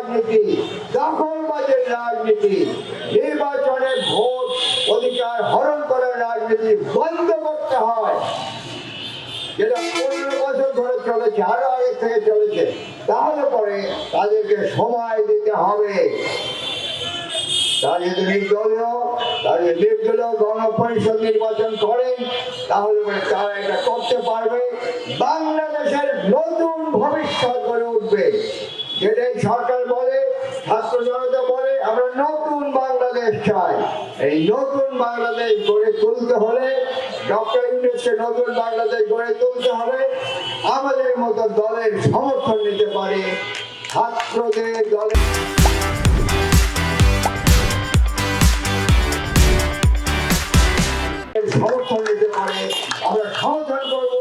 রাজনীতি দখলবাজের রাজনীতি নির্বাচনের ভোট অধিকার হরণ করার রাজনীতি বন্ধ করতে হয়। নির্বাচন তাহলে তারা এটা করতে পারবে। বাংলাদেশের নতুন ভবিষ্যৎ গড়ে উঠবে। যেটাই সরকার বলে, ছাত্র জনতা বলে, আমরা নতুন বাংলাদেশ চাই। এই নতুন বাংলাদেশ গড়ে তুলতে হলে, ডক্টর ইউনুসকে নতুন বাংলাদেশ গড়ে তুলতে হলে আমাদের মতো দলের সমর্থন নিতে পারে ছাত্রদের দলের সমর্থন নিতে পারে, আমরা সমর্থন করব,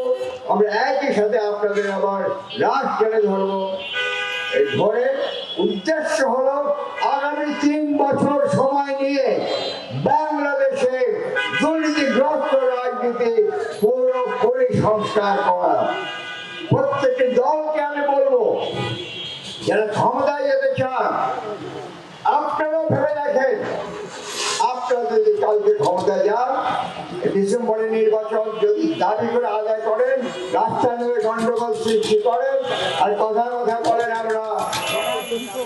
আমরা একই সাথে আপনাদের আবার রাশ টেনে ধরবো। এই ধরে উদ্দেশ্য হলো আগামী তিন বছর সময় নিয়ে বাংলাদেশে দুর্নীতিগ্রস্ত রাজনীতি পুরোপুরি সংস্কার করা। প্রত্যেকটি দলকে আমি বলব, যারা ক্ষমতায় যেতে চান, আপনারাও ভেবে দেখেন, আপনারা যদি কালকে ক্ষমতায় যান, ডিসেম্বরে নির্বাচন যদি দাবি করে আদায় করেন রাস্তা নেমে গন্ডগোল সৃষ্টি করেন, আর কথা কথা